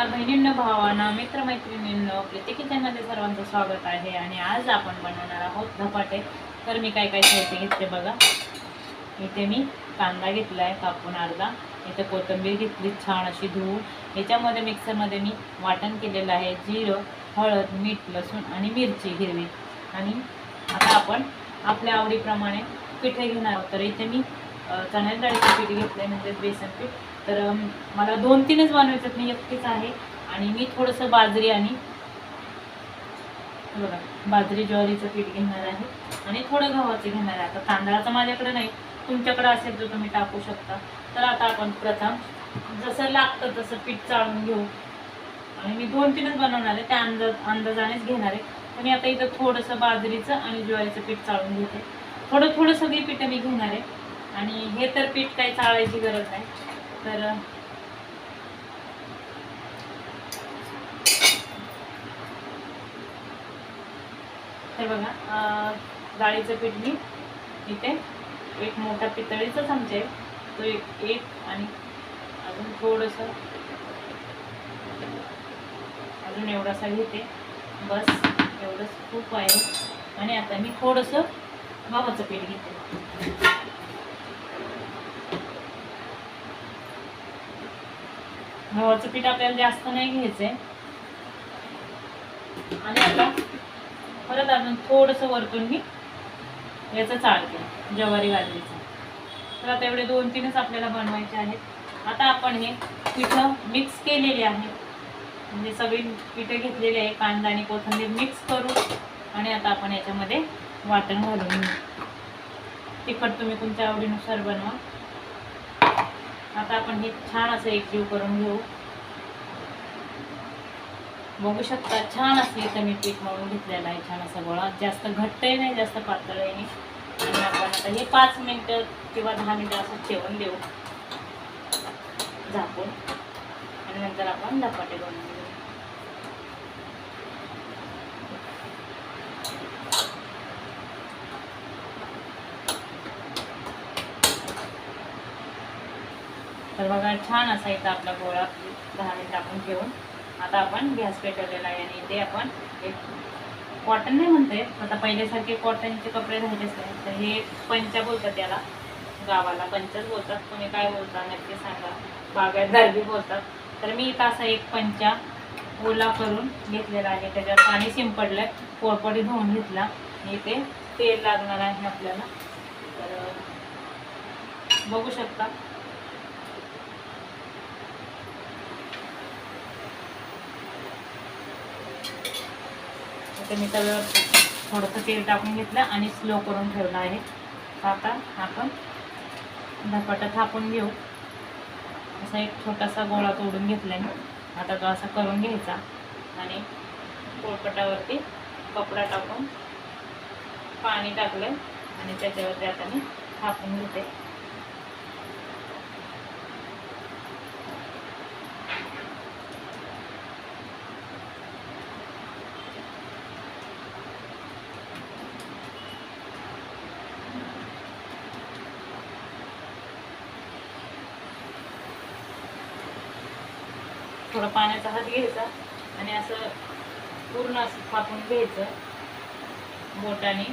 नमस्कार बहिणींनो भावांना मित्रमैत्रिणींनो प्रीती किचनमध्ये सर्वांचं स्वागत आहे आणि आज आपण बनवणार आहोत धपाटे. तर मी काय काय साहित्य घेतले बघा. इथे मी कांदा घेतला आहे कापून अर्धा. इथे कोथिंबीर घेतली छान अशी धुवून. याच्यामध्ये मिक्सरमध्ये मी वाटण केलेलं आहे जिरं हळद मीठ लसूण आणि मिरची हिरवी. आणि आता आपण आपल्या आवडीप्रमाणे पिठे घेणार आहोत. तर इथे मी अ, डाळीचं पीठ घेतलं आहे म्हणजे बेसन पीठ. तर मला दोन तीनच बनवायचं मी एकटीच आहे आणि मी थोडंसं बाजरी आणि बघा बाजरी ज्वारीचं पीठ घेणार आहे आणि थोडं गव्हाचं घेणार आहे. आता तांदळाचं माझ्याकडे नाही तुमच्याकडे असेल तर तुम्ही टाकू शकता. तर आता आपण प्रथम जसं लागतं तसं पीठ चाळून घेऊ. आणि मी दोन तीनच बनवणार आहे त्या अंदाज अंदाजानेच घेणार आहे. तर मी आता इथं थोडंसं बाजरीचं आणि ज्वारीचं पीठ चाळून घेते. थोडं थोडं सगळी पीठं मी घेणार आहे. आणि हे तर पीठ काही चाळायची गरज नाही. तर हे बघा डाळीचं पीठ मी इथे एक मोठा पितळीचा चमचा आहे. तो एक एक आणि अजून थोडंसं अजून एवढासा घेते. बस एवढंच खूप आहे. आणि आता मी थोडंसं गव्हाचं पीठ घेते. गव्हाचं पीठ आपल्याला जास्त नाही घ्यायचंय. आणि आता परत अजून थोडंसं वरतून मी याचं चालते ज्वारी बाजरीचं तर आता एवढे दोन तीनच आपल्याला बनवायचे आहेत. आता आपण हे पिठं मिक्स केलेली आहे. म्हणजे सगळी पिठं घेतलेली आहे कांदा आणि कोथिंबीर मिक्स करू आणि आता आपण याच्यामध्ये वाटण घालून घेऊ. तिखट तुम्ही तुमच्या आवडीनुसार बनवा. आता आपण हे छान असं एकजीव करून घेऊ. बघू शकता छान असं इथं मी पीठ मळून घेतलेलं आहे छान असा गोळा. जास्त घट्टही नाही जास्त पातळही. नाही आणि आपण आता हे पाच मिनटं किंवा दहा मिनटं असं ठेवून देऊ. झाकून. आणि नंतर आपण धपाटे बनवून घेऊ तर बघा छान असा इथं आपला गोळा दहा मिनिट आपण ठेवून आता आपण गॅस पेटवलेला आहे आणि इथे आपण एक कॉटन नाही म्हणते आता पहिल्यासारखे कॉटनचे कपडे राहिलेच नाही. तर हे पंचा बोलतात त्याला गावाला पंचच बोलतात. तुम्ही काय बोलता नक्की सांगा. बागायतदार बी बोलतात. तर मी इथं असा एक पंचा ओला करून घेतलेला आहे. त्याच्यावर पाणी शिंपडलं पोळपडी धुवून घेतला. आणि इथे तेल लागणार आहे आपल्याला. तर बघू शकता. इथे मी तव्यावर थोडंसं तेल टाकून घेतलं आणि स्लो करून ठेवलं आहे. आता आपण धपाटा थापून घेऊ. असा एक छोटासा गोळा तोडून घेतला आता तो असा करून घ्यायचा आणि पोळपटावरती कपडा टाकून पाणी टाकलं आणि त्याच्यावरती आता मी थापून घेते. थोडं पाण्याचा हात घ्यायचा आणि असं पूर्ण असं थापून घ्यायचं. बोटाने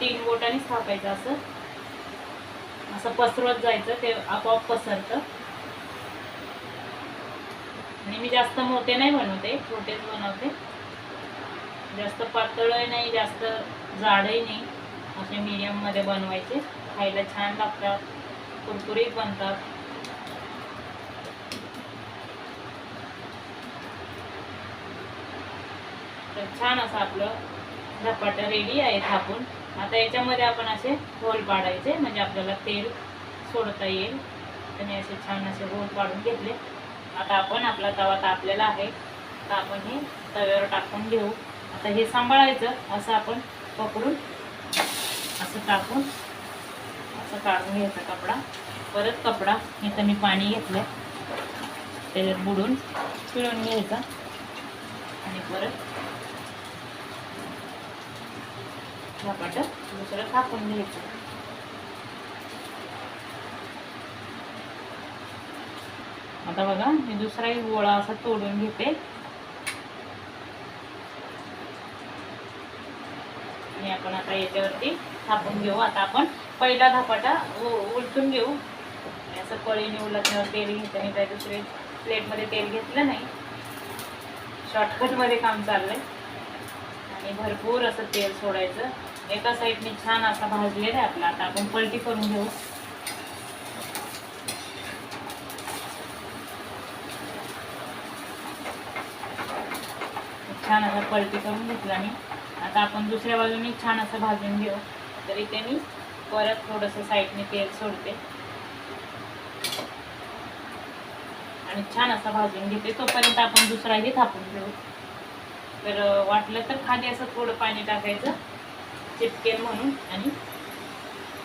तीन बोटानेच थापायचं असं. असं पसरवत जायचं ते आपोआप पसरतं. आणि मी जास्त मोठे नाही बनवते छोटेच बनवते. जास्त पातळही नाही जास्त जाडही नाही. असे मीडियममध्ये बनवायचे. खायला छान लागतात कुरकुरीत बनतात. तर छान असं आपलं झपाटं रेडी आहे थापून. आता याच्यामध्ये आपण असे होल पाडायचे म्हणजे आपल्याला तेल सोडता येईल. आणि असे छान असे होल पाडून घेतले. आता आपण आपला तवा तापलेला आहे. तर आपण हे तव्यावर टाकून घेऊ. आता हे सांभाळायचं असं आपण पकडून असं टाकून असं काढून घ्यायचा कपडा. परत कपडा इथं मी पाणी घेतलं त्याच्यात बुडून पिळून घ्यायचा. आणि परत धपाटं दुसरं थापून घ्यायचं. आता बघा मी दुसराही गोळा असा तोडून घेते. आणि आपण आता याच्यावरती थापून घेऊ. आता आपण पहिला धापाटा उलटून घेऊ. असं पळीने उलटण्यावर तेल घेते मी दुसरे प्लेटमध्ये तेल घेतलं नाही. शॉर्टकटमध्ये काम चाललंय. आणि भरपूर असं तेल सोडायचं. एका साईडने छान असा भाजलेला आहे आपला. आता आपण पलटी करून घेऊ. छान असा पलटी करून घेतला मी. आता आपण दुसऱ्या बाजूने छान असं भाजून घेऊ. तर इथे मी परत थोडंसं साईडने तेल सोडते. आणि छान असा भाजून घेते. तोपर्यंत आपण दुसराही थापून घेऊ. तर वाटलं तर खाली असं थोडं पाणी टाकायचं. चिपकेल म्हणून आणि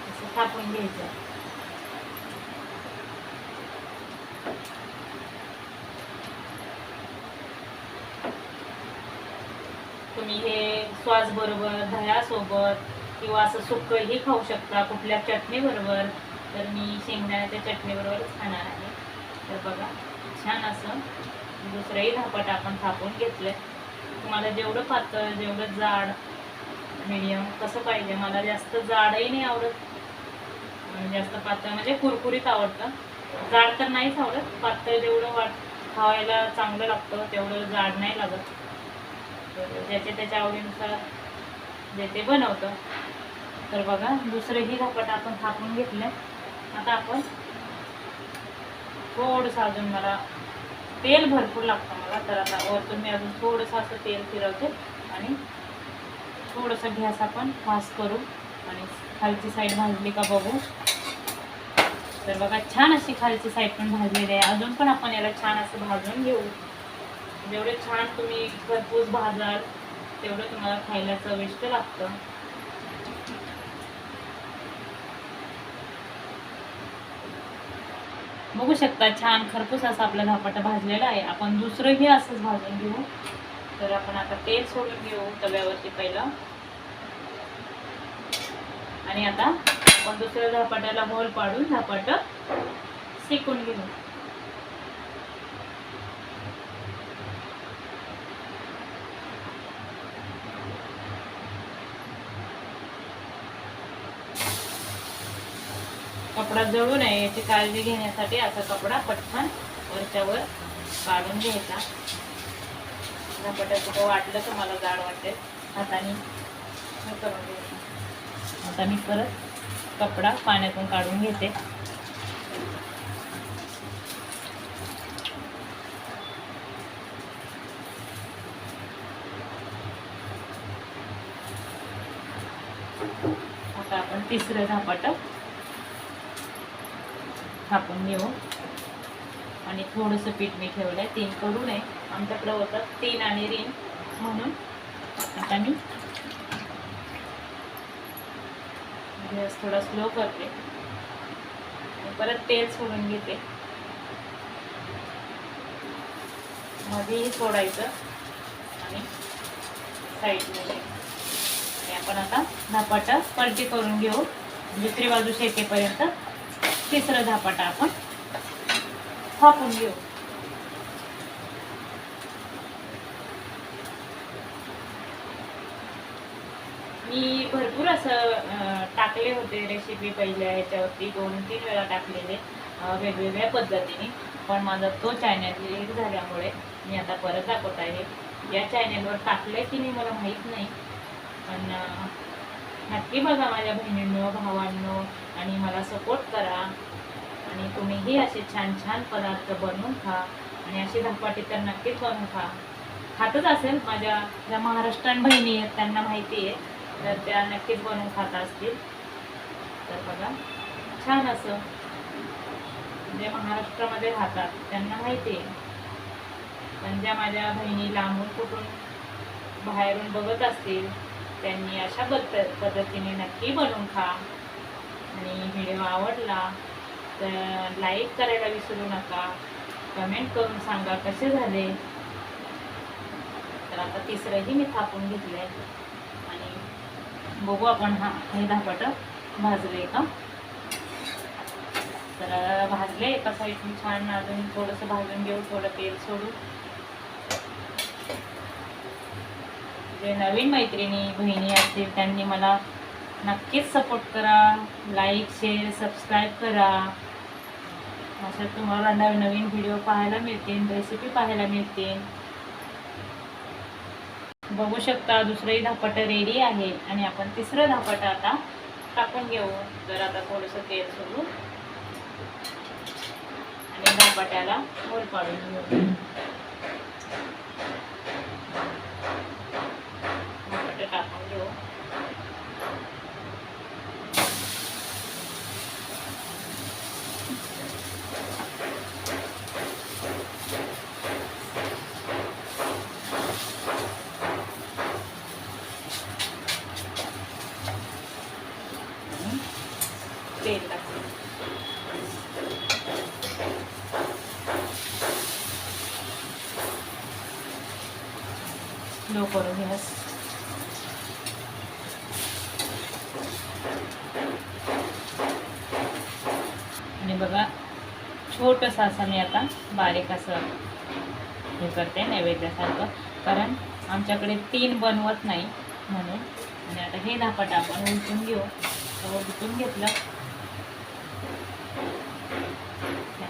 असं थापून घ्यायचं. तुम्ही हे सॉस बरोबर दह्यासोबत किंवा असं सुकंही खाऊ शकता कुठल्या चटणी बरोबर तर मी शेंगदाण्याच्या चटणीबरोबरच खाणार आहे. तर बघा छान असं दुसरंही धापट आपण थापून घेतलं तुम्हाला जेवढं पातळ जेवढं जाड मीडियम कसं पाहिजे. मला जास्त जाडही नाही आवडत. जास्त पातळ म्हणजे कुरकुरीत आवडतं. जाड तर नाहीच आवडत. पातळ जेवढं वाट खावायला चांगलं लागतं तेवढं जाड नाही लागत. तर ज्याच्या त्याच्या आवडीनुसार जे ते बनवतं. तर बघा दुसरंही धापट आपण थापून घेतलं. आता आपण थोडंसं अजून मला तेल भरपूर लागतं मला. तर आता वरतून मी अजून थोडंसं असं तेल फिरवते आणि थोडंसं घ्यास आपण फास्ट करू. आणि खालची साईड भाजली का बघू. तर बघा छान अशी खालची साईड पण भाजलेली आहे. अजून पण आपण याला छान असं भाजून घेऊ. जेवढे छान तुम्ही खरपूस भाजाल तेवढं तुम्हाला खायला चविष्ट लागतं. बघू शकता छान खरपूस असा आपला धापाटा भाजलेला आहे. आपण दुसरंही असंच भाजून घेऊ. तर आपण आता तेल सोडून घेऊ तव्यावरती पहिलं. आणि आता आपण दुसऱ्या झापाट्याला होल पाडून झापाट शिकून घेऊ. कपडा जळू नये याची काळजी घेण्यासाठी असा कपडा पटकन वरच्यावर काढून घ्यायचा. झपाट्यात कुठं वाटलं तर मला जाड वाटेल हाताने करून आता मी परत कपडा पाण्यातून काढून घेते. आता आपण तिसरं झपाटं थापून घेऊ. आणि थोडंसं पीठ मी ठेवलं आहे तीन करू नये. आमच्याकडं होतं तीन आणि रिन म्हणून आता मी गॅस थोडा स्लो करते. परत तेल सोडून घेते. मध्येही सोडायचं. आणि साईडमध्ये. आणि आपण आता धापाटा पलटी करून घेऊ. दुसरी बाजू शेकेपर्यंत तिसरा धापाटा आपण थापून घेऊ मी भरपूर असं टाकले होते रेसिपी पहिल्या ह्याच्यावरती दोन तीन वेळा टाकलेले वेगवेगळ्या पद्धतीने. पण माझा तो चॅनल लीड झाल्यामुळे मी आता परत दाखवत आहे. या चॅनलवर टाकलंय की नाही मला माहीत नाही. पण नक्की बघा माझ्या बहिणींनो भावांनो आणि मला सपोर्ट करा. आणि तुम्हीही असे छान छान पदार्थ बनवून खा आणि अशी धपाटी तर नक्कीच बनवून खा. खातच असेल. माझ्या ज्या महाराष्ट्रीयन बहिणी आहेत त्यांना माहिती आहे. तर त्या नक्कीच बनवून खात असतील. तर बघा. छान असं. जे महाराष्ट्रामध्ये राहतात त्यांना माहिती आहे. पण ज्या माझ्या बहिणी लांबून कुठून बाहेरून बघत असतील त्यांनी अशा पद्ध पद्धतीने नक्की बनवून खा. आणि व्हिडिओ आवडला तर लाईक करायला विसरू नका. कमेंट करून सांगा कसे झाले. तर आता तिसरंही मी थापून घेतलं आहे आणि बघू आपण हा हे धापट भाजले का. तर भाजले एका साईडने छान अजून थोडंसं भाजून घेऊ थोडं तेल सोडू. जे नवीन मैत्रिणी बहिणी असतील त्यांनी मला नक्कीच सपोर्ट करा. लाईक शेअर सबस्क्राईब करा. अशा तुम्हाला नवीन नवीन व्हिडिओ पाहायला मिळतील रेसिपी पाहायला मिळतील. बघू शकता दुसरंही धापटं रेडी आहे आणि आपण तिसरं धापटं आता टाकून घेऊ. तर आता थोडंसं तेल सोडू आणि धापट्याला मोल पाडून घेऊ धापटे टाकून घेऊ आणि तेल टाकू लो करून गॅस. आणि बघा छोटंसं असं मी आता बारीक असं हे करते नैवेद्यासारखं. कारण आमच्याकडे तीन बनवत नाही म्हणून. आणि आता हे धापट आपण उलटून घेऊ. तर उलटून घेतलं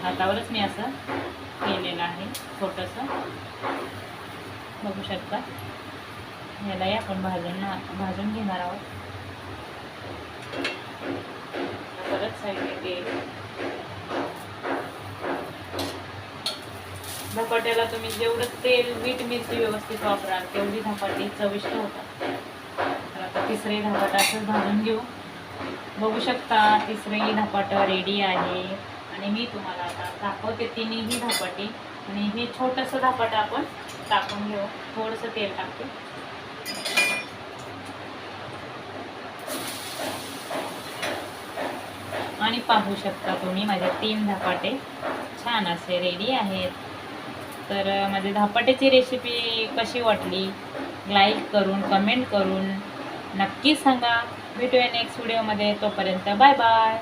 हातावरच मी असं केलेलं आहे छोटंसं. बघू शकता. यालाही आपण भाजून भाजून घेणार आहोत. परत साईडने तेल धपाट्याला तुम्ही जेवढं तेल मीठ मिरची व्यवस्थित वापराल तेवढी धपाटी चविष्ट होतात. तर आता तिसरे धपाटा असंच भाजून घेऊ. बघू शकता तिसरंही धपाटं रेडी आहे. आणि मी तुम्हाला आता दाखवते तिन्ही धपाटी. आणि हे छोटंसं धपाटं आपण टाकून घेऊ. थोडंसं तेल टाकते. आणि पाहू शकता तुम्ही माझे तीन धापटे छान असे रेडी आहेत. तर माझे धपाट्याची रेसिपी कशी वाटली? लाईक करून कमेंट करून नक्की सांगा. भेटूया नेक्स्ट व्हिडिओमध्ये तोपर्यंत बाय बाय